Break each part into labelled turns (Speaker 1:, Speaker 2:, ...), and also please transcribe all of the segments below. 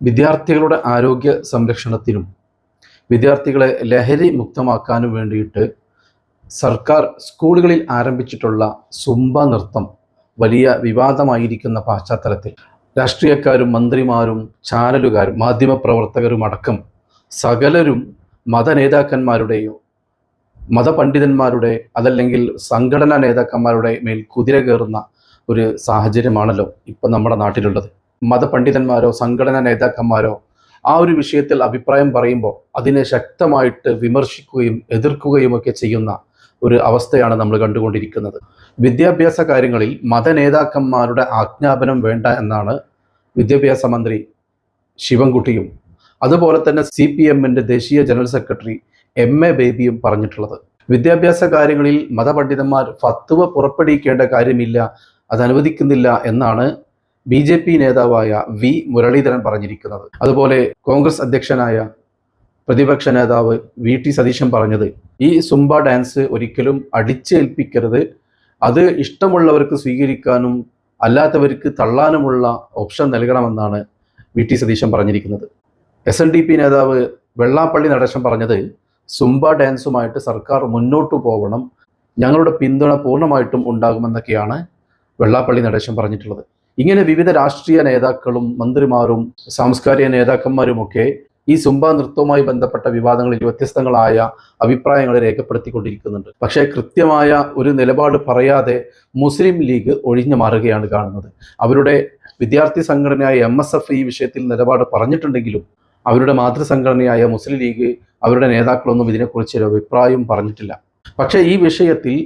Speaker 1: വിദ്യാർത്ഥികളുടെ ആരോഗ്യ സംരക്ഷണത്തിനും വിദ്യാർത്ഥികളെ ലഹരി മുക്തമാക്കാനും വേണ്ടിയിട്ട് സർക്കാർ സ്കൂളുകളിൽ ആരംഭിച്ചിട്ടുള്ള സുംബ നൃത്തം വലിയ വിവാദമായിരിക്കുന്ന പശ്ചാത്തലത്തിൽ രാഷ്ട്രീയക്കാരും മന്ത്രിമാരും ചാനലുകാരും മാധ്യമപ്രവർത്തകരും അടക്കം സകലരും മതനേതാക്കന്മാരുടെയോ മതപണ്ഡിതന്മാരുടെ അതല്ലെങ്കിൽ സംഘടനാ നേതാക്കന്മാരുടെ മേൽ കുതിര കയറുന്ന ഒരു സാഹചര്യമാണല്ലോ ഇപ്പം നമ്മുടെ നാട്ടിലുള്ളത്. മതപണ്ഡിതന്മാരോ സംഘടനാ നേതാക്കന്മാരോ ആ ഒരു വിഷയത്തിൽ അഭിപ്രായം പറയുമ്പോൾ അതിനെ ശക്തമായിട്ട് വിമർശിക്കുകയും എതിർക്കുകയും ഒക്കെ ചെയ്യുന്ന ഒരു അവസ്ഥയാണ് നമ്മൾ കണ്ടുകൊണ്ടിരിക്കുന്നത്. വിദ്യാഭ്യാസ കാര്യങ്ങളിൽ മതനേതാക്കന്മാരുടെ ആജ്ഞാപനം വേണ്ട എന്നാണ് വിദ്യാഭ്യാസ മന്ത്രി ശിവൻകുട്ടിയും അതുപോലെ തന്നെ സി പി എമ്മിന്റെ ദേശീയ ജനറൽ സെക്രട്ടറി എം എ ബേബിയും പറഞ്ഞിട്ടുള്ളത്. വിദ്യാഭ്യാസ കാര്യങ്ങളിൽ മതപണ്ഡിതന്മാർ ഫത്വ പുറപ്പെടുവിക്കേണ്ട കാര്യമില്ല അത് അനുവദിക്കുന്നില്ല എന്നാണ് ബി ജെ പി നേതാവായ വി മുരളീധരൻ പറഞ്ഞിരിക്കുന്നത്. അതുപോലെ കോൺഗ്രസ് അധ്യക്ഷനായ പ്രതിപക്ഷ നേതാവ് വി ടി സതീശൻ പറഞ്ഞത് ഈ സുംബ ഡാൻസ് ഒരിക്കലും അടിച്ചേൽപ്പിക്കരുത്. അത് ഇഷ്ടമുള്ളവർക്ക് സ്വീകരിക്കാനും അല്ലാത്തവർക്ക് തള്ളാനുമുള്ള ഓപ്ഷൻ നൽകണമെന്നാണ് വി ടി സതീശൻ പറഞ്ഞിരിക്കുന്നത്. എസ് എൻ ഡി പി നേതാവ് വെള്ളാപ്പള്ളി നടേശൻ പറഞ്ഞത് സുംബ ഡാൻസുമായിട്ട് സർക്കാർ മുന്നോട്ട് പോകണം ഞങ്ങളുടെ പിന്തുണ പൂർണമായിട്ടും ഉണ്ടാകുമെന്നൊക്കെയാണ് വെള്ളാപ്പള്ളി നടേശൻ പറഞ്ഞിട്ടുള്ളത്. ഇങ്ങനെ വിവിധ രാഷ്ട്രീയ നേതാക്കളും മന്ത്രിമാരും സാംസ്കാരിക നേതാക്കന്മാരുമൊക്കെ ഈ സുംബ നൃത്തവുമായി ബന്ധപ്പെട്ട വിവാദങ്ങളിൽ വ്യത്യസ്തങ്ങളായ അഭിപ്രായങ്ങൾ രേഖപ്പെടുത്തിക്കൊണ്ടിരിക്കുന്നുണ്ട്. പക്ഷേ കൃത്യമായ ഒരു നിലപാട് പറയാതെ മുസ്ലിം ലീഗ് ഒഴിഞ്ഞു മാറുകയാണ് കാണുന്നത്. അവരുടെ വിദ്യാർത്ഥി സംഘടനയായ എം എസ് എഫ് ഈ വിഷയത്തിൽ നിലപാട് പറഞ്ഞിട്ടുണ്ടെങ്കിലും അവരുടെ മാതൃസംഘടനയായ മുസ്ലിം ലീഗ് അവരുടെ നേതാക്കളൊന്നും ഇതിനെക്കുറിച്ച് ഒരു അഭിപ്രായം പറഞ്ഞിട്ടില്ല. പക്ഷേ ഈ വിഷയത്തിൽ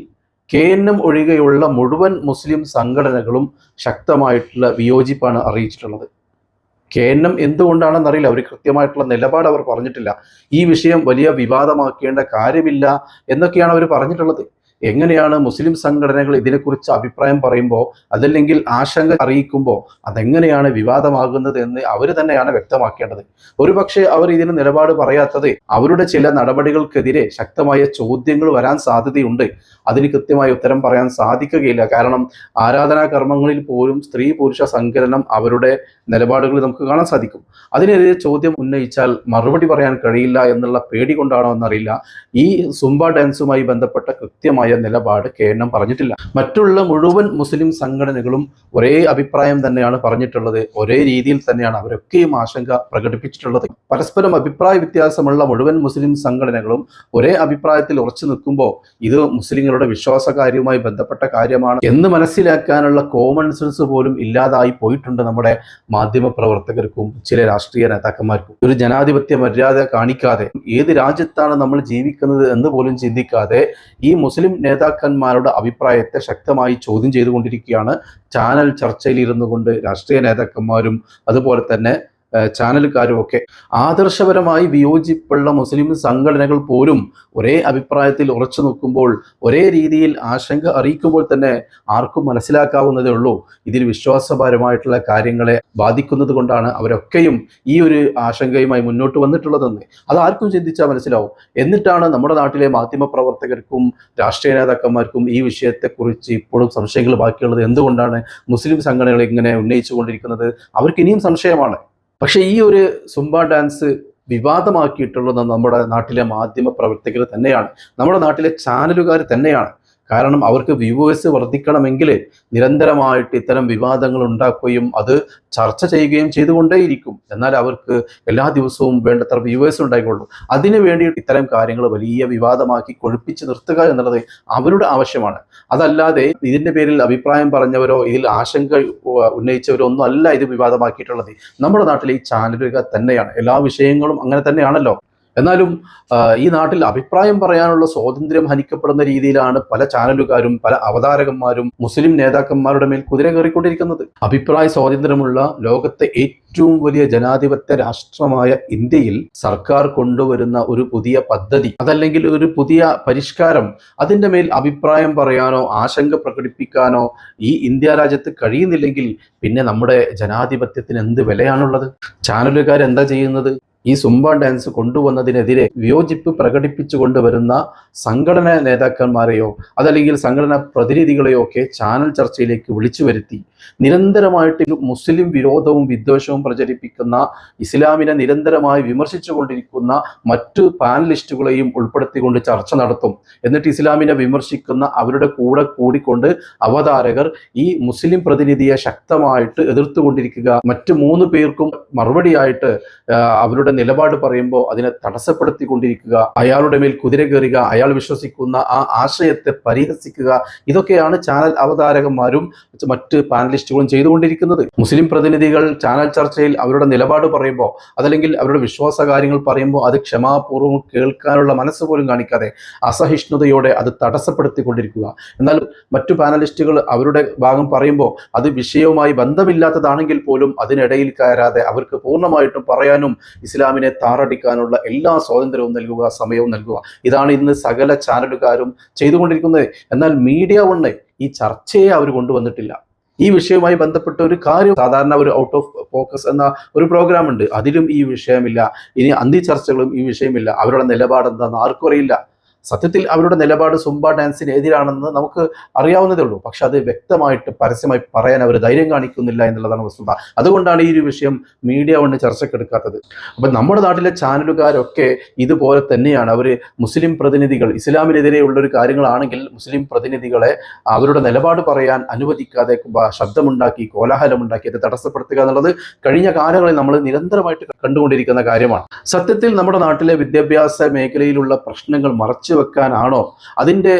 Speaker 1: കെ എൻ എം ഒഴികെയുള്ള മുഴുവൻ മുസ്ലിം സംഘടനകളും ശക്തമായിട്ടുള്ള വിയോജിപ്പാണ് അറിയിച്ചിട്ടുള്ളത്. കെ എൻ എം എന്തുകൊണ്ടാണെന്നറിയില്ല അവർ കൃത്യമായിട്ടുള്ള നിലപാട് അവർ പറഞ്ഞിട്ടില്ല. ഈ വിഷയം വലിയ വിവാദമാക്കേണ്ട കാര്യമില്ല എന്നൊക്കെയാണ് അവർ പറഞ്ഞിട്ടുള്ളത്. എങ്ങനെയാണ് മുസ്ലിം സംഘടനകൾ ഇതിനെക്കുറിച്ച് അഭിപ്രായം പറയുമ്പോൾ അതല്ലെങ്കിൽ ആശങ്ക അറിയിക്കുമ്പോൾ അതെങ്ങനെയാണ് വിവാദമാകുന്നത് എന്ന് അവർ തന്നെയാണ് വ്യക്തമാക്കേണ്ടത്. ഒരുപക്ഷെ അവർ ഇതിന് നിലപാട് പറയാത്തത് അവരുടെ ചില നടപടികൾക്കെതിരെ ശക്തമായ ചോദ്യങ്ങൾ വരാൻ സാധ്യതയുണ്ട്. അതിന് കൃത്യമായ ഉത്തരം പറയാൻ സാധിക്കുകയില്ല. കാരണം ആരാധനാ കർമ്മങ്ങളിൽ പോലും സ്ത്രീ പുരുഷ സങ്കലനം അവരുടെ നിലപാടുകൾ നമുക്ക് കാണാൻ സാധിക്കും. അതിനെതിരെ ചോദ്യം ഉന്നയിച്ചാൽ മറുപടി പറയാൻ കഴിയില്ല എന്നുള്ള പേടി കൊണ്ടാണോ എന്നറിയില്ല. ഈ സുംബ ഡാൻസുമായി ബന്ധപ്പെട്ട കൃത്യമായ നിലപാട് കെ എൻ എം പറഞ്ഞിട്ടില്ല. മറ്റുള്ള മുഴുവൻ മുസ്ലിം സംഘടനകളും ഒരേ അഭിപ്രായം തന്നെയാണ് പറഞ്ഞിട്ടുള്ളത്. ഒരേ രീതിയിൽ തന്നെയാണ് അവരൊക്കെയും ആശങ്ക പ്രകടിപ്പിച്ചിട്ടുള്ളത്. പരസ്പരം അഭിപ്രായ വ്യത്യാസമുള്ള മുഴുവൻ മുസ്ലിം സംഘടനകളും ഒരേ അഭിപ്രായത്തിൽ ഉറച്ചു നിൽക്കുമ്പോൾ ഇത് മുസ്ലിങ്ങളുടെ വിശ്വാസ കാര്യവുമായി ബന്ധപ്പെട്ട കാര്യമാണ് എന്ന് മനസ്സിലാക്കാനുള്ള കോമൺ സെൻസ് പോലും ഇല്ലാതായി പോയിട്ടുണ്ട് നമ്മുടെ മാധ്യമ പ്രവർത്തകർക്കും ചില രാഷ്ട്രീയ നേതാക്കന്മാർക്കും. ഒരു ജനാധിപത്യ മര്യാദ കാണിക്കാതെ ഏത് രാജ്യത്താണ് നമ്മൾ ജീവിക്കുന്നത് എന്ന് പോലും ചിന്തിക്കാതെ ഈ മുസ്ലിം നേതാക്കന്മാരുടെ അഭിപ്രായത്തെ ശക്തമായി ചോദ്യം ചെയ്തുകൊണ്ടിരിക്കുകയാണ്. ചാനൽ ചർച്ചയിൽ ഇരുന്നു കൊണ്ട് രാഷ്ട്രീയ നേതാക്കന്മാരും അതുപോലെ തന്നെ ചാനലുകാരും ഒക്കെ ആദർശപരമായി വിയോജിപ്പുള്ള മുസ്ലിം സംഘടനകൾ പോലും ഒരേ അഭിപ്രായത്തിൽ ഉറച്ചു നിൽക്കുമ്പോൾ ഒരേ രീതിയിൽ ആശങ്ക അറിയിക്കുമ്പോൾ തന്നെ ആർക്കും മനസ്സിലാക്കാവുന്നതേ ഉള്ളൂ. ഇതിൽ വിശ്വാസപരമായിട്ടുള്ള കാര്യങ്ങളെ ബാധിക്കുന്നത് കൊണ്ടാണ് അവരൊക്കെയും ഈ ഒരു ആശങ്കയുമായി മുന്നോട്ട് വന്നിട്ടുള്ളതെന്ന്. അത് ആർക്കും ചിന്തിച്ചാൽ മനസ്സിലാവും. എന്നിട്ടാണ് നമ്മുടെ നാട്ടിലെ മാധ്യമ പ്രവർത്തകർക്കും രാഷ്ട്രീയ നേതാക്കന്മാർക്കും ഈ വിഷയത്തെക്കുറിച്ച് ഇപ്പോഴും സംശയങ്ങൾ ബാക്കിയുള്ളത്. എന്തുകൊണ്ടാണ് മുസ്ലിം സംഘടനകൾ ഇങ്ങനെ ഉന്നയിച്ചു കൊണ്ടിരിക്കുന്നത് അവർക്ക് ഇനിയും സംശയമാണ്. പക്ഷേ ഈ ഒരു സുംബ ഡാൻസ് വിവാദമാക്കിയിട്ടുള്ളത് നമ്മുടെ നാട്ടിലെ മാധ്യമ പ്രവർത്തകർ തന്നെയാണ്. നമ്മുടെ നാട്ടിലെ ചാനലുകാർ തന്നെയാണ്. കാരണം അവർക്ക് വ്യൂവേഴ്സ് വർദ്ധിക്കണമെങ്കിൽ നിരന്തരമായിട്ട് ഇത്തരം വിവാദങ്ങൾ ഉണ്ടാക്കുകയും അത് ചർച്ച ചെയ്യുകയും ചെയ്തുകൊണ്ടേയിരിക്കും. എന്നാൽ അവർക്ക് എല്ലാ ദിവസവും വേണ്ടത്ര വ്യൂവേഴ്സ് ഉണ്ടായിക്കൊള്ളൂ. അതിനു വേണ്ടി ഇത്തരം കാര്യങ്ങൾ വലിയ വിവാദമാക്കി കൊഴുപ്പിച്ച് നിർത്തുക എന്നുള്ളത് അവരുടെ ആവശ്യമാണ്. അതല്ലാതെ ഇതിന്റെ പേരിൽ അഭിപ്രായം പറഞ്ഞവരോ ഇതിൽ ആശങ്ക ഉന്നയിച്ചവരോ ഒന്നും അല്ല ഇത് വിവാദമാക്കിയിട്ടുള്ളത്. നമ്മുടെ നാട്ടിലെ ഈ ചാനലുകൾ തന്നെയാണ്. എല്ലാ വിഷയങ്ങളും അങ്ങനെ തന്നെയാണല്ലോ. എന്നാലും ഈ നാട്ടിൽ അഭിപ്രായം പറയാനുള്ള സ്വാതന്ത്ര്യം ഹനിക്കപ്പെടുന്ന രീതിയിലാണ് പല ചാനലുകാരും പല അവതാരകന്മാരും മുസ്ലിം നേതാക്കന്മാരുടെ മേൽ കുതിര കയറിക്കൊണ്ടിരിക്കുന്നത്. അഭിപ്രായ സ്വാതന്ത്ര്യമുള്ള ലോകത്തെ ഏറ്റവും വലിയ ജനാധിപത്യ രാഷ്ട്രമായ ഇന്ത്യയിൽ സർക്കാർ കൊണ്ടുവരുന്ന ഒരു പുതിയ പദ്ധതി അതല്ലെങ്കിൽ ഒരു പുതിയ പരിഷ്കാരം അതിന്റെ മേൽ അഭിപ്രായം പറയാനോ ആശങ്ക പ്രകടിപ്പിക്കാനോ ഈ ഇന്ത്യ രാജ്യത്ത് കഴിയുന്നില്ലെങ്കിൽ പിന്നെ നമ്മുടെ ജനാധിപത്യത്തിന് എന്ത് വിലയാണുള്ളത്? ചാനലുകാർ എന്താ ചെയ്യുന്നത്? ഈ സുംബ ഡാൻസ് കൊണ്ടുവന്നതിനെതിരെ വിയോജിപ്പ് പ്രകടിപ്പിച്ചു കൊണ്ടുവരുന്ന സംഘടനാ നേതാക്കന്മാരെയോ അതല്ലെങ്കിൽ സംഘടനാ പ്രതിനിധികളെയോ ഒക്കെ ചാനൽ ചർച്ചയിലേക്ക് വിളിച്ചു വരുത്തി. നിരന്തരമായിട്ട് മുസ്ലിം വിരോധവും വിദ്വേഷവും പ്രചരിപ്പിക്കുന്ന ഇസ്ലാമിനെ നിരന്തരമായി വിമർശിച്ചു കൊണ്ടിരിക്കുന്ന മറ്റു പാനലിസ്റ്റുകളെയും ഉൾപ്പെടുത്തിക്കൊണ്ട് ചർച്ച നടത്തും. എന്നിട്ട് ഇസ്ലാമിനെ വിമർശിക്കുന്ന അവരുടെ കൂടെ കൂടിക്കൊണ്ട് അവതാരകർ ഈ മുസ്ലിം പ്രതിനിധിയെ ശക്തമായിട്ട് എതിർത്തുകൊണ്ടിരിക്കുക. മറ്റു മൂന്ന് പേർക്കും മറുപടിയായിട്ട് ആ, അവരുടെ നിലപാട് പറയുമ്പോൾ അതിനെ തടസ്സപ്പെടുത്തിക്കൊണ്ടിരിക്കുക അയാളുടെ മേൽ കുതിര കയറുക അയാൾ വിശ്വസിക്കുന്ന ആ ആശയത്തെ പരിഹസിക്കുക ഇതൊക്കെയാണ് ചാനൽ അവതാരകന്മാരും മറ്റ് പാനലിസ്റ്റുകളും ചെയ്തുകൊണ്ടിരിക്കുന്നത്. മുസ്ലിം പ്രതിനിധികൾ ചാനൽ ചർച്ചയിൽ അവരുടെ നിലപാട് പറയുമ്പോൾ അതല്ലെങ്കിൽ അവരുടെ വിശ്വാസ കാര്യങ്ങൾ പറയുമ്പോൾ അത് ക്ഷമാപൂർവം കേൾക്കാനുള്ള മനസ്സ് പോലും കാണിക്കാതെ അസഹിഷ്ണുതയോടെ അത് തടസ്സപ്പെടുത്തിക്കൊണ്ടിരിക്കുക. എന്നാൽ മറ്റു പാനലിസ്റ്റുകൾ അവരുടെ ഭാഗം പറയുമ്പോൾ അത് വിഷയവുമായി ബന്ധമില്ലാത്തതാണെങ്കിൽ പോലും അതിനിടയിൽ കയറാതെ അവർക്ക് പൂർണമായിട്ടും പറയാനും ഇസ്ലാമിനെ താറടിക്കാനുള്ള എല്ലാ സ്വാതന്ത്ര്യവും നൽകുക സമയവും നൽകുക. ഇതാണ് ഇന്ന് സകല ചാനലുകാരും ചെയ്തുകൊണ്ടിരിക്കുന്നത്. എന്നാൽ മീഡിയ കൊണ്ട് ഈ ചർച്ചയെ അവർ കൊണ്ടുവന്നിട്ടില്ല. ഈ വിഷയവുമായി ബന്ധപ്പെട്ട ഒരു കാര്യം സാധാരണ ഒരു ഔട്ട് ഓഫ് ഫോക്കസ് എന്ന ഒരു പ്രോഗ്രാം ഉണ്ട്. അതിലും ഈ വിഷയമില്ല. ഇനി അന്തി ചർച്ചകളും ഈ വിഷയമില്ല. അവരുടെ നിലപാട് എന്താണെന്ന് ആർക്കും അറിയില്ല. സത്യത്തിൽ അവരുടെ നിലപാട് സുംബ ഡാൻസിന് എതിരാണെന്ന് നമുക്ക് അറിയാവുന്നതേ ഉള്ളൂ. പക്ഷെ അത് വ്യക്തമായിട്ട് പരസ്യമായി പറയാൻ അവർ ധൈര്യം കാണിക്കുന്നില്ല എന്നുള്ളതാണ് വസ്തുത. അതുകൊണ്ടാണ് ഈ ഒരു വിഷയം മീഡിയ കൊണ്ട് ചർച്ചക്കെടുക്കാത്തത്. അപ്പൊ നമ്മുടെ നാട്ടിലെ ചാനലുകാരൊക്കെ ഇതുപോലെ തന്നെയാണ്. അവർ മുസ്ലിം പ്രതിനിധികൾ ഇസ്ലാമിനെതിരെയുള്ള ഒരു കാര്യങ്ങളാണെങ്കിൽ മുസ്ലിം പ്രതിനിധികളെ അവരുടെ നിലപാട് പറയാൻ അനുവദിക്കാതെ ശബ്ദമുണ്ടാക്കി കോലാഹലമുണ്ടാക്കി അത് തടസ്സപ്പെടുത്തുക എന്നുള്ളത് കഴിഞ്ഞ കാലങ്ങളിൽ നമ്മൾ നിരന്തരമായിട്ട് കണ്ടുകൊണ്ടിരിക്കുന്ന കാര്യമാണ്. സത്യത്തിൽ നമ്മുടെ നാട്ടിലെ വിദ്യാഭ്യാസ മേഖലയിലുള്ള പ്രശ്നങ്ങൾ മറച്ചു വെക്കാനാണോ? അതിന്റെ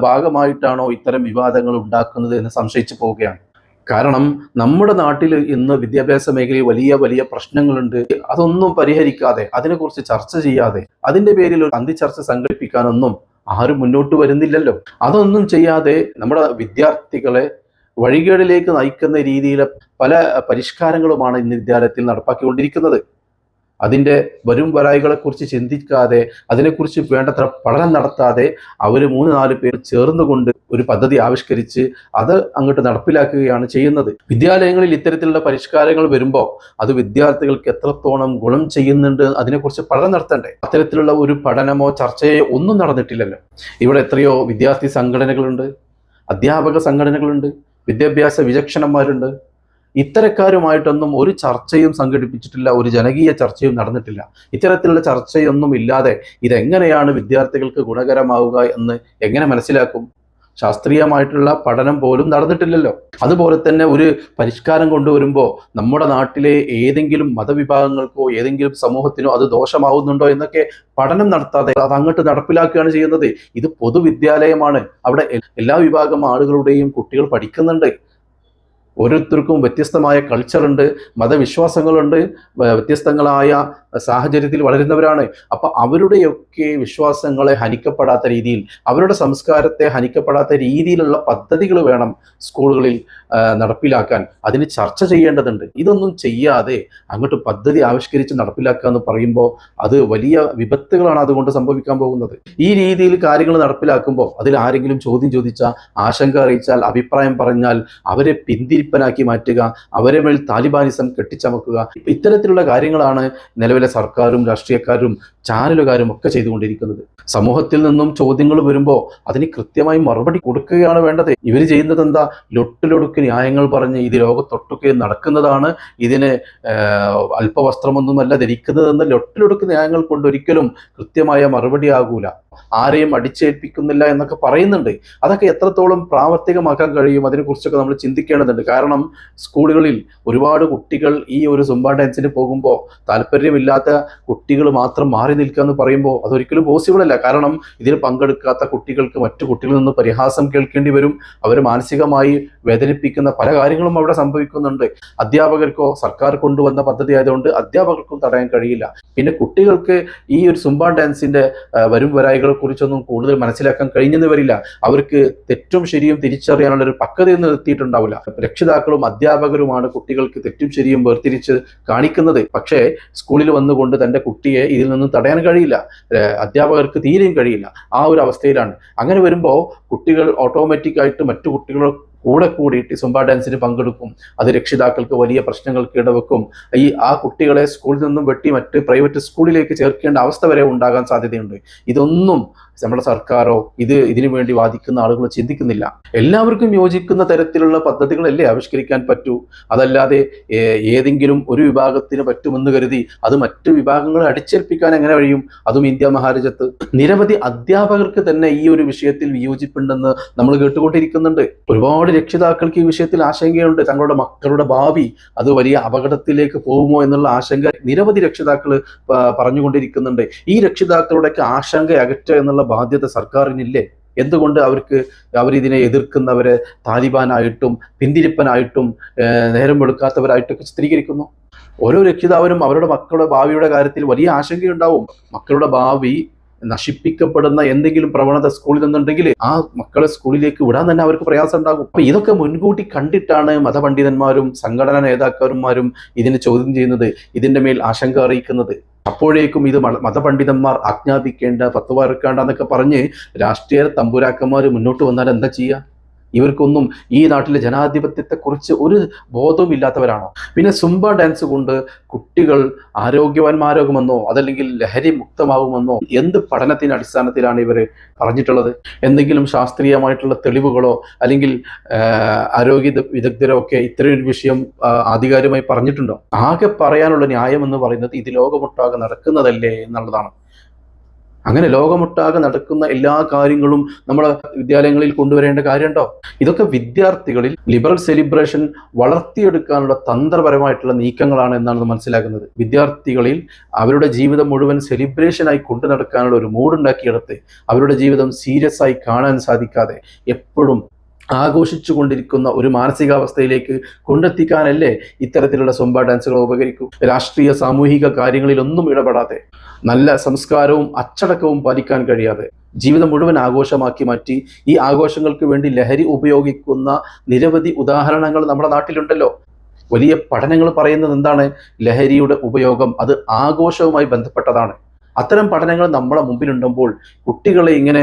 Speaker 1: ഭാഗമായിട്ടാണോ ഇത്തരം വിവാദങ്ങൾ ഉണ്ടാക്കുന്നത് എന്ന് സംശയിച്ചു പോവുകയാണ്. കാരണം നമ്മുടെ നാട്ടിൽ ഇന്ന് വിദ്യാഭ്യാസ മേഖലയിൽ വലിയ വലിയ പ്രശ്നങ്ങളുണ്ട്. അതൊന്നും പരിഹരിക്കാതെ അതിനെക്കുറിച്ച് ചർച്ച ചെയ്യാതെ അതിന്റെ പേരിൽ ഒരു അന്തിച്ചർച്ച സംഘടിപ്പിക്കാനൊന്നും ആരും മുന്നോട്ട് വരുന്നില്ലല്ലോ. അതൊന്നും ചെയ്യാതെ നമ്മുടെ വിദ്യാർത്ഥികളെ വഴികേടിലേക്ക് നയിക്കുന്ന രീതിയിലെ പല പരിഷ്കാരങ്ങളുമാണ് ഇന്ന് വിദ്യാലയത്തിൽ നടപ്പാക്കിക്കൊണ്ടിരിക്കുന്നത്. അതിന്റെ വരും വരായികളെക്കുറിച്ച് ചിന്തിക്കാതെ അതിനെക്കുറിച്ച് വേണ്ടത്ര പഠനം നടത്താതെ അവർ മൂന്ന് നാല് പേർ ചേർന്നുകൊണ്ട് ഒരു പദ്ധതി ആവിഷ്കരിച്ച് അത് അങ്ങോട്ട് നടപ്പിലാക്കുകയാണ് ചെയ്യുന്നത്. വിദ്യാലയങ്ങളിൽ ഇത്തരത്തിലുള്ള പരിഷ്കാരങ്ങൾ വരുമ്പോൾ അത് വിദ്യാർത്ഥികൾക്ക് എത്രത്തോളം ഗുണം ചെയ്യുന്നുണ്ട് അതിനെക്കുറിച്ച് പഠനം നടത്തണ്ടേ? അത്തരത്തിലുള്ള ഒരു പഠനമോ ചർച്ചയോ ഒന്നും നടന്നിട്ടില്ലല്ലോ. ഇവിടെ എത്രയോ വിദ്യാർത്ഥി സംഘടനകളുണ്ട് അധ്യാപക സംഘടനകളുണ്ട് വിദ്യാഭ്യാസ വിചക്ഷണന്മാരുണ്ട്. ഇത്തരക്കാരുമായിട്ടൊന്നും ഒരു ചർച്ചയും സംഘടിപ്പിച്ചിട്ടില്ല ഒരു ജനകീയ ചർച്ചയും നടന്നിട്ടില്ല. ഇത്തരത്തിലുള്ള ചർച്ചയൊന്നും ഇല്ലാതെ ഇതെങ്ങനെയാണ് വിദ്യാർത്ഥികൾക്ക് ഗുണകരമാവുക എന്ന് എങ്ങനെ മനസ്സിലാക്കും? ശാസ്ത്രീയമായിട്ടുള്ള പഠനം പോലും നടന്നിട്ടില്ലല്ലോ. അതുപോലെ തന്നെ ഒരു പരിഷ്കാരം കൊണ്ടുവരുമ്പോൾ നമ്മുടെ നാട്ടിലെ ഏതെങ്കിലും മതവിഭാഗങ്ങൾക്കോ ഏതെങ്കിലും സമൂഹത്തിനോ അത് ദോഷമാവുന്നുണ്ടോ എന്നൊക്കെ പഠനം നടത്താതെ അത് അങ്ങോട്ട് നടപ്പിലാക്കുകയാണ് ചെയ്യുന്നത്. ഇത് പൊതുവിദ്യാലയമാണ്. അവിടെ എല്ലാ വിഭാഗം ആളുകളുടെയും കുട്ടികൾ പഠിക്കുന്നുണ്ട്. ഓരോരുത്തർക്കും വ്യത്യസ്തമായ കൾച്ചറുണ്ട് മതവിശ്വാസങ്ങളുണ്ട് വ്യത്യസ്തങ്ങളായ സാഹചര്യത്തിൽ വളരുന്നവരാണ്. അപ്പം അവരുടെയൊക്കെ വിശ്വാസങ്ങളെ ഹനിക്കപ്പെടാത്ത രീതിയിൽ അവരുടെ സംസ്കാരത്തെ ഹനിക്കപ്പെടാത്ത രീതിയിലുള്ള പദ്ധതികൾ വേണം സ്കൂളുകളിൽ നടപ്പിലാക്കാൻ. അതിന് ചർച്ച ചെയ്യേണ്ടതുണ്ട്. ഇതൊന്നും ചെയ്യാതെ അങ്ങോട്ട് പദ്ധതി ആവിഷ്കരിച്ച് നടപ്പിലാക്കുക എന്ന് പറയുമ്പോൾ അത് വലിയ വിപത്തുകളാണ് അതുകൊണ്ട് സംഭവിക്കാൻ പോകുന്നത്. ഈ രീതിയിൽ കാര്യങ്ങൾ നടപ്പിലാക്കുമ്പോൾ അതിൽ ആരെങ്കിലും ചോദ്യം ചോദിച്ചാൽ ആശങ്ക അറിയിച്ചാൽ അഭിപ്രായം പറഞ്ഞാൽ അവരെ പിന്തിരിപ്പനാക്കി മാറ്റുക അവരെ മേൽ താലിബാനിസം കെട്ടിച്ചമക്കുക. ഇത്തരത്തിലുള്ള കാര്യങ്ങളാണ് നിലവിലെ സർക്കാരും രാഷ്ട്രീയക്കാരും ചാനലുകാരും ഒക്കെ ചെയ്തുകൊണ്ടിരിക്കുന്നത്. സമൂഹത്തിൽ നിന്നും ചോദ്യങ്ങൾ വരുമ്പോൾ അതിന് കൃത്യമായി മറുപടി കൊടുക്കുകയാണ് വേണ്ടത്. ഇവർ ചെയ്യുന്നത് എന്താ ലൊട്ടിലൊടുക്ക് ന്യായങ്ങൾ പറഞ്ഞ് ഇത് ലോകത്തൊട്ടൊക്കെ നടക്കുന്നതാണ്. ഇതിന് അല്പവസ്ത്രമൊന്നുമല്ല ധരിക്കുന്നതെന്ന് ലൊട്ടിലൊടുക്ക് ന്യായങ്ങൾ കൊണ്ട് ഒരിക്കലും കൃത്യമായ മറുപടി ആകൂല. ആരെയും അടിച്ചേൽപ്പിക്കുന്നില്ല എന്നൊക്കെ പറയുന്നുണ്ട്. അതൊക്കെ എത്രത്തോളം പ്രാവർത്തികമാക്കാൻ കഴിയും അതിനെക്കുറിച്ചൊക്കെ നമ്മൾ ചിന്തിക്കേണ്ടതുണ്ട്. കാരണം സ്കൂളുകളിൽ ഒരുപാട് കുട്ടികൾ ഈ ഒരു സുംബ ഡാൻസിന് പോകുമ്പോൾ താല്പര്യമില്ലാത്ത കുട്ടികൾ മാത്രം മാറി നിൽക്കുക എന്ന് പറയുമ്പോൾ അതൊരിക്കലും പോസിബിൾ അല്ല. കാരണം ഇതിൽ പങ്കെടുക്കാത്ത കുട്ടികൾക്ക് മറ്റു കുട്ടികളിൽ നിന്ന് പരിഹാസം കേൾക്കേണ്ടി വരും. അവരെ മാനസികമായി വേദനിപ്പിക്കുന്ന പല കാര്യങ്ങളും അവിടെ സംഭവിക്കുന്നുണ്ട്. അധ്യാപകർക്കോ സർക്കാർ കൊണ്ടുവന്ന പദ്ധതി ആയതുകൊണ്ട് അധ്യാപകർക്കും തടയാൻ കഴിയില്ല. പിന്നെ കുട്ടികൾക്ക് ഈ ഒരു സുംബാൻ ഡാൻസിന്റെ വരും വരായികളെ കുറിച്ചൊന്നും കൂടുതൽ മനസ്സിലാക്കാൻ കഴിഞ്ഞെന്ന് വരില്ല. അവർക്ക് തെറ്റും ശരിയും തിരിച്ചറിയാനുള്ള ഒരു പക്വതയൊന്നും എത്തിയിട്ടുണ്ടാവില്ല. രക്ഷിതാക്കളും അധ്യാപകരുമാണ് കുട്ടികൾക്ക് തെറ്റും ശരിയും വേർതിരിച്ച് കാണിക്കുന്നത്. പക്ഷേ സ്കൂളിൽ വന്നുകൊണ്ട് തന്റെ കുട്ടിയെ ഇതിൽ നിന്ന് തടയാൻ കഴിയില്ല. ഏഹ് അധ്യാപകർക്ക് തീരെയും കഴിയില്ല. ആ ഒരു അവസ്ഥയിലാണ്. അങ്ങനെ വരുമ്പോൾ കുട്ടികൾ ഓട്ടോമാറ്റിക്കായിട്ട് മറ്റു കുട്ടികളെ കൂടെ കൂടിയിട്ട് സുംബ ഡാൻസിന് പങ്കെടുക്കും. അത് രക്ഷിതാക്കൾക്ക് വലിയ പ്രശ്നങ്ങൾക്ക് ഇടവെക്കും. ഈ ആ കുട്ടികളെ സ്കൂളിൽ നിന്നും വെട്ടി മറ്റ് പ്രൈവറ്റ് സ്കൂളിലേക്ക് ചേർക്കേണ്ട അവസ്ഥ വരെ ഉണ്ടാകാൻ സാധ്യതയുണ്ട്. ഇതൊന്നും നമ്മുടെ സർക്കാരോ ഇത് ഇതിനു വേണ്ടി വാദിക്കുന്ന ആളുകൾ ചിന്തിക്കുന്നില്ല. എല്ലാവർക്കും യോജിക്കുന്ന തരത്തിലുള്ള പദ്ധതികളല്ലേ ആവിഷ്കരിക്കാൻ പറ്റൂ. അതല്ലാതെ ഏതെങ്കിലും ഒരു വിഭാഗത്തിന് പറ്റുമെന്ന് കരുതി അത് മറ്റു വിഭാഗങ്ങളെ അടിച്ചേൽപ്പിക്കാൻ എങ്ങനെ കഴിയും? അതും ഇന്ത്യ മഹാരാജ്യത്ത്. നിരവധി അധ്യാപകർക്ക് തന്നെ ഈ ഒരു വിഷയത്തിൽ വിയോജിപ്പുണ്ടെന്ന് നമ്മൾ കേട്ടുകൊണ്ടിരിക്കുന്നുണ്ട്. ഒരുപാട് രക്ഷിതാക്കൾക്ക് ഈ വിഷയത്തിൽ ആശങ്കയുണ്ട്. തങ്ങളുടെ മക്കളുടെ ഭാവി അത് വലിയ അപകടത്തിലേക്ക് പോകുമോ എന്നുള്ള ആശങ്ക നിരവധി രക്ഷിതാക്കൾ പറഞ്ഞുകൊണ്ടിരിക്കുന്നുണ്ട്. ഈ രക്ഷിതാക്കളുടെയൊക്കെ ആശങ്ക അകറ്റുക എന്നുള്ള ബാധ്യത സർക്കാരിനില്ലേ? എന്തുകൊണ്ട് അവർക്ക് അവരിതിനെ എതിർക്കുന്നവരെ താലിബാനായിട്ടും പിന്തിരിപ്പനായിട്ടും നേരം വെളുക്കാത്തവരായിട്ടൊക്കെ ചിത്രീകരിക്കുന്നു? ഓരോ രക്ഷിതാവിനും അവരുടെ മക്കളുടെ ഭാവിയുടെ കാര്യത്തിൽ വലിയ ആശങ്കയുണ്ടാവും. മക്കളുടെ ഭാവി നശിപ്പിക്കപ്പെടുന്ന എന്തെങ്കിലും പ്രവണത സ്കൂളിൽ നിന്നുണ്ടെങ്കിൽ ആ മക്കളെ സ്കൂളിലേക്ക് വിടാൻ തന്നെ അവർക്ക് പ്രയാസം ഉണ്ടാകും അപ്പൊ ഇതൊക്കെ മുൻകൂട്ടി കണ്ടിട്ടാണ് മതപണ്ഡിതന്മാരും സംഘടനാ നേതാക്കന്മാരും ഇതിനെ ചോദ്യം ചെയ്യുന്നത് ഇതിന്റെ മേൽ ആശങ്ക അറിയിക്കുന്നത്. അപ്പോഴേക്കും ഇത് മത- മതപണ്ഡിതന്മാർ ആജ്ഞാപിക്കേണ്ട പത്തുവാർക്കേണ്ട എന്നൊക്കെ പറഞ്ഞ് രാഷ്ട്രീയ തമ്പുരാക്കന്മാർ മുന്നോട്ട് വന്നാൽ എന്താ ചെയ്യുക ഇവർക്കൊന്നും ഈ നാട്ടിലെ ജനാധിപത്യത്തെക്കുറിച്ച് ഒരു ബോധവും ഇല്ലാത്തവരാണോ പിന്നെ സുംബ ഡാൻസ് കൊണ്ട് കുട്ടികൾ ആരോഗ്യവാന്മാരാകുമെന്നോ അതല്ലെങ്കിൽ ലഹരി മുക്തമാകുമെന്നോ എന്ത് പഠനത്തിന്റെ അടിസ്ഥാനത്തിലാണ് ഇവർ പറഞ്ഞിട്ടുള്ളത്? എന്തെങ്കിലും ശാസ്ത്രീയമായിട്ടുള്ള തെളിവുകളോ അല്ലെങ്കിൽ ആരോഗ്യ വിദഗ്ധരോ ഒക്കെ ഇത്രയൊരു വിഷയം ആധികാരികമായി പറഞ്ഞിട്ടുണ്ടോ? ആകെ പറയാനുള്ള ന്യായം എന്ന് പറയുന്നത് ഇത് ലോകമൊട്ടാകെ നടക്കുന്നതല്ലേ എന്നുള്ളതാണ്. അങ്ങനെ ലോകമൊട്ടാകെ നടക്കുന്ന എല്ലാ കാര്യങ്ങളും നമ്മുടെ വിദ്യാലയങ്ങളിൽ കൊണ്ടുവരേണ്ട കാര്യമുണ്ടോ? ഇതൊക്കെ വിദ്യാർത്ഥികളിൽ ലിബറൽ സെലിബ്രേഷൻ വളർത്തിയെടുക്കാനുള്ള തന്ത്രപരമായിട്ടുള്ള നീക്കങ്ങളാണ് എന്നാണ് മനസ്സിലാക്കുന്നത്. വിദ്യാർത്ഥികളിൽ അവരുടെ ജീവിതം മുഴുവൻ സെലിബ്രേഷനായി കൊണ്ടു നടക്കാനുള്ള ഒരു മൂഡുണ്ടാക്കിയെടുത്ത് അവരുടെ ജീവിതം സീരിയസ് ആയി കാണാൻ സാധിക്കാതെ എപ്പോഴും ആഘോഷിച്ചു കൊണ്ടിരിക്കുന്ന ഒരു മാനസികാവസ്ഥയിലേക്ക് കൊണ്ടെത്തിക്കാനല്ലേ ഇത്തരത്തിലുള്ള സൊമ്പ ഡാൻസുകൾ ഉപകരിക്കും? രാഷ്ട്രീയ സാമൂഹിക കാര്യങ്ങളിലൊന്നും ഇടപെടാതെ നല്ല സംസ്കാരവും അച്ചടക്കവും പാലിക്കാൻ കഴിയാതെ ജീവിതം മുഴുവൻ ആഘോഷമാക്കി മാറ്റി ഈ ആഘോഷങ്ങൾക്ക് വേണ്ടി ലഹരി ഉപയോഗിക്കുന്ന നിരവധി ഉദാഹരണങ്ങൾ നമ്മുടെ നാട്ടിലുണ്ടല്ലോ. വലിയ പഠനങ്ങൾ പറയുന്നത് എന്താണ്? ലഹരിയുടെ ഉപയോഗം അത് ആഘോഷവുമായി ബന്ധപ്പെട്ടതാണ്. അത്തരം പഠനങ്ങൾ നമ്മളെ മുമ്പിലുണ്ടുമ്പോൾ കുട്ടികളെ ഇങ്ങനെ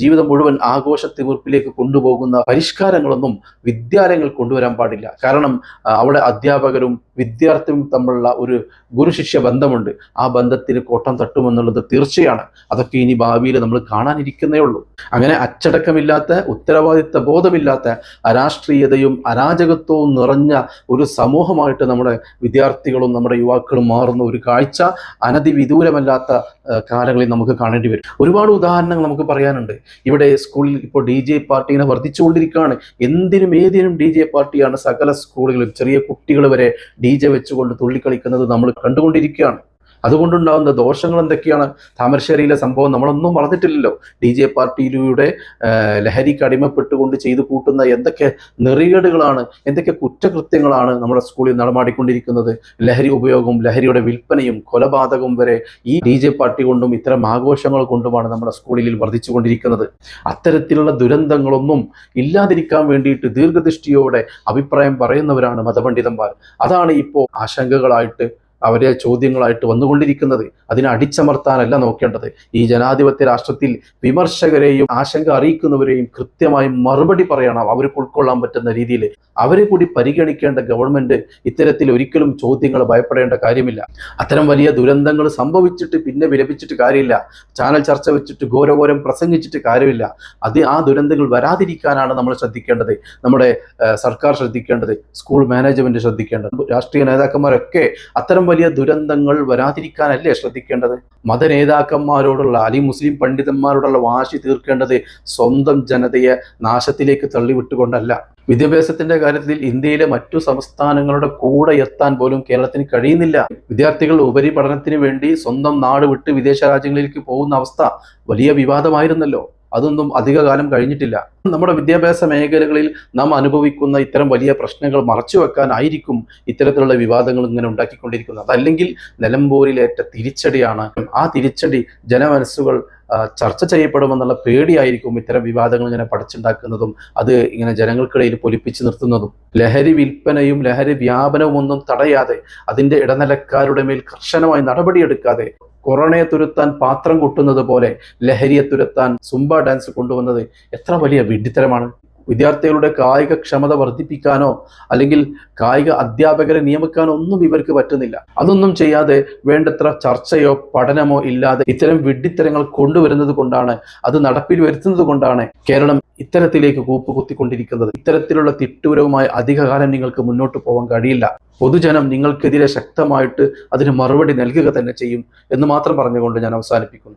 Speaker 1: ജീവിതം മുഴുവൻ ആഘോഷ തീർപ്പിലേക്ക് കൊണ്ടുപോകുന്ന പരിഷ്കാരങ്ങളൊന്നും വിദ്യാലയങ്ങൾ കൊണ്ടുവരാൻ പാടില്ല. കാരണം അവിടെ അധ്യാപകരും വിദ്യാർത്ഥിയും തമ്മിലുള്ള ഒരു ഗുരുശിഷ്യ ബന്ധമുണ്ട്. ആ ബന്ധത്തിന് കോട്ടം തട്ടുമെന്നുള്ളത് തീർച്ചയാണ്. അതൊക്കെ ഇനി ഭാവിയിൽ നമ്മൾ കാണാനിരിക്കുന്നേ ഉള്ളൂ. അങ്ങനെ അച്ചടക്കമില്ലാത്ത ഉത്തരവാദിത്ത ബോധമില്ലാത്ത അരാഷ്ട്രീയതയും അരാജകത്വവും നിറഞ്ഞ ഒരു സമൂഹമായിട്ട് നമ്മുടെ വിദ്യാർത്ഥികളും നമ്മുടെ യുവാക്കളും മാറുന്ന ഒരു കാഴ്ച അനധിവിദൂരമല്ലാത്ത ആ, കാലങ്ങളിൽ നമുക്ക് കാണേണ്ടി വരും. ഒരുപാട് ഉദാഹരണങ്ങൾ നമുക്ക് പറയാനുണ്ട്. ഇവിടെ സ്കൂളിൽ ഇപ്പോൾ ഡി ജെ പാർട്ടി വർദ്ധിച്ചുകൊണ്ടിരിക്കുകയാണ്. എന്തിനും ഏതിനും ഡി ജെ പാർട്ടിയാണ് സകല സ്കൂളുകളിൽ ചെറിയ കുട്ടികൾ വരെ ഡി ജെ വെച്ചുകൊണ്ട് തുള്ളിക്കളിക്കുന്നത് നമ്മൾ കണ്ടുകൊണ്ടിരിക്കുകയാണ്. അതുകൊണ്ടുണ്ടാകുന്ന ദോഷങ്ങൾ എന്തൊക്കെയാണ്? താമരശ്ശേരിയിലെ സംഭവം നമ്മളൊന്നും മറന്നിട്ടില്ലല്ലോ ഡി ജെ പാർട്ടിയിലൂടെ ലഹരിക്ക് അടിമപ്പെട്ടുകൊണ്ട് ചെയ്തു കൂട്ടുന്ന എന്തൊക്കെ നെറികേടുകളാണ് എന്തൊക്കെ കുറ്റകൃത്യങ്ങളാണ് നമ്മുടെ സ്കൂളിൽ നടമാടിക്കൊണ്ടിരിക്കുന്നത്? ലഹരി ഉപയോഗവും ലഹരിയുടെ വിൽപ്പനയും കൊലപാതകവും വരെ ഈ ഡി ജെ പാർട്ടി കൊണ്ടും ഇത്തരം ആഘോഷങ്ങൾ കൊണ്ടുമാണ് നമ്മുടെ സ്കൂളിൽ വർദ്ധിച്ചുകൊണ്ടിരിക്കുന്നത്. അത്തരത്തിലുള്ള ദുരന്തങ്ങളൊന്നും ഇല്ലാതിരിക്കാൻ വേണ്ടിയിട്ട് ദീർഘദൃഷ്ടിയോടെ അഭിപ്രായം പറയുന്നവരാണ് മതപണ്ഡിതന്മാർ. അതാണ് ഇപ്പോൾ ആശങ്കകളായിട്ട് അവരെ ചോദ്യങ്ങളായിട്ട് വന്നുകൊണ്ടിരിക്കുന്നത്. അതിനെ അടിച്ചമർത്താനല്ല നോക്കേണ്ടത്. ഈ ജനാധിപത്യ രാഷ്ട്രത്തിൽ വിമർശകരെയും ആശങ്ക അറിയിക്കുന്നവരെയും കൃത്യമായി മറുപടി പറയണം. അവർക്ക് ഉൾക്കൊള്ളാൻ പറ്റുന്ന രീതിയിൽ അവരെ കൂടി പരിഗണിക്കേണ്ട ഗവൺമെന്റ് ഇത്തരത്തിൽ ഒരിക്കലും ചോദ്യങ്ങൾ ഭയപ്പെടേണ്ട കാര്യമില്ല. അത്തരം വലിയ ദുരന്തങ്ങൾ സംഭവിച്ചിട്ട് പിന്നെ വിലപിച്ചിട്ട് കാര്യമില്ല. ചാനൽ ചർച്ച വെച്ചിട്ട് ഘോരഘോരം പ്രസംഗിച്ചിട്ട് കാര്യമില്ല. അത് ആ ദുരന്തങ്ങൾ വരാതിരിക്കാനാണ് നമ്മൾ ശ്രദ്ധിക്കേണ്ടത്. നമ്മുടെ സർക്കാർ ശ്രദ്ധിക്കേണ്ടത്. സ്കൂൾ മാനേജ്മെന്റ് ശ്രദ്ധിക്കേണ്ടത്. രാഷ്ട്രീയ നേതാക്കന്മാരൊക്കെ അത്തരം വലിയ ദുരന്തങ്ങൾ വരാതിരിക്കാനല്ലേ ശ്രദ്ധിക്കേണ്ടത്? മതനേതാക്കന്മാരോടുള്ള അലി മുസ്ലിം പണ്ഡിതന്മാരോടുള്ള വാശി തീർക്കേണ്ടത് സ്വന്തം ജനതയെ നാശത്തിലേക്ക് തള്ളിവിട്ടുകൊണ്ടല്ല. വിദ്യാഭ്യാസത്തിന്റെ കാര്യത്തിൽ ഇന്ത്യയിലെ മറ്റു സംസ്ഥാനങ്ങളുടെ കൂടെ എത്താൻ പോലും കേരളത്തിന് കഴിയുന്നില്ല. വിദ്യാർത്ഥികൾ ഉപരിപഠനത്തിന് വേണ്ടി സ്വന്തം നാട് വിട്ട് വിദേശ രാജ്യങ്ങളിലേക്ക് പോകുന്ന അവസ്ഥ വലിയ വിവാദമായിരുന്നല്ലോ. അതൊന്നും അധികകാലം കഴിഞ്ഞിട്ടില്ല. നമ്മുടെ വിദ്യാഭ്യാസ മേഖലകളിൽ നാം അനുഭവിക്കുന്ന ഇത്തരം വലിയ പ്രശ്നങ്ങൾ മറച്ചു വെക്കാനായിരിക്കും ഇത്തരത്തിലുള്ള വിവാദങ്ങൾ ഇങ്ങനെ ഉണ്ടാക്കിക്കൊണ്ടിരിക്കുന്നത്. അല്ലെങ്കിൽ നിലമ്പൂരിലേറ്റ തിരിച്ചടിയാണ്. ആ തിരിച്ചടി ജനമനസ്സുകൾ ചർച്ച ചെയ്യപ്പെടുമെന്നുള്ള പേടിയായിരിക്കും ഇത്തരം വിവാദങ്ങൾ ഇങ്ങനെ പഠിച്ചുണ്ടാക്കുന്നതും അത് ഇങ്ങനെ ജനങ്ങൾക്കിടയിൽ പൊലിപ്പിച്ചു നിർത്തുന്നതും. ലഹരി വിൽപ്പനയും ലഹരി വ്യാപനവും ഒന്നും തടയാതെ അതിന്റെ ഇടനിലക്കാരുടെ മേൽ കർശനമായി നടപടിയെടുക്കാതെ കൊറോണയെ തുരുത്താൻ പാത്രം കൊട്ടുന്നത് പോലെ ലഹരിയെ തുരത്താൻ സുംബ ഡാൻസ് കൊണ്ടുവന്നത് എത്ര വലിയ വിഡ്ഢിത്തരമാണ്. വിദ്യാർത്ഥികളുടെ കായിക ക്ഷമത വർദ്ധിപ്പിക്കാനോ അല്ലെങ്കിൽ കായിക അധ്യാപകരെ നിയമിക്കാനോ ഒന്നും ഇവർക്ക് പറ്റുന്നില്ല. അതൊന്നും ചെയ്യാതെ വേണ്ടത്ര ചർച്ചയോ പഠനമോ ഇല്ലാതെ ഇത്തരം വിഡ്ഢിത്തരങ്ങൾ കൊണ്ടുവരുന്നത് കൊണ്ടാണ് അത് നടപ്പിൽ വരുത്തുന്നത് കൊണ്ടാണ് കേരളം ഇത്തരത്തിലേക്ക് കൂപ്പ് കുത്തിക്കൊണ്ടിരിക്കുന്നത്. ഇത്തരത്തിലുള്ള തിട്ടൂരവുമായി അധികകാലം നിങ്ങൾക്ക് മുന്നോട്ട് പോകാൻ കഴിയില്ല. പൊതുജനം നിങ്ങൾക്കെതിരെ ശക്തമായിട്ട് അതിന് മറുപടി നൽകുക തന്നെ ചെയ്യും എന്ന് മാത്രം പറഞ്ഞുകൊണ്ട് ഞാൻ അവസാനിപ്പിക്കുന്നു.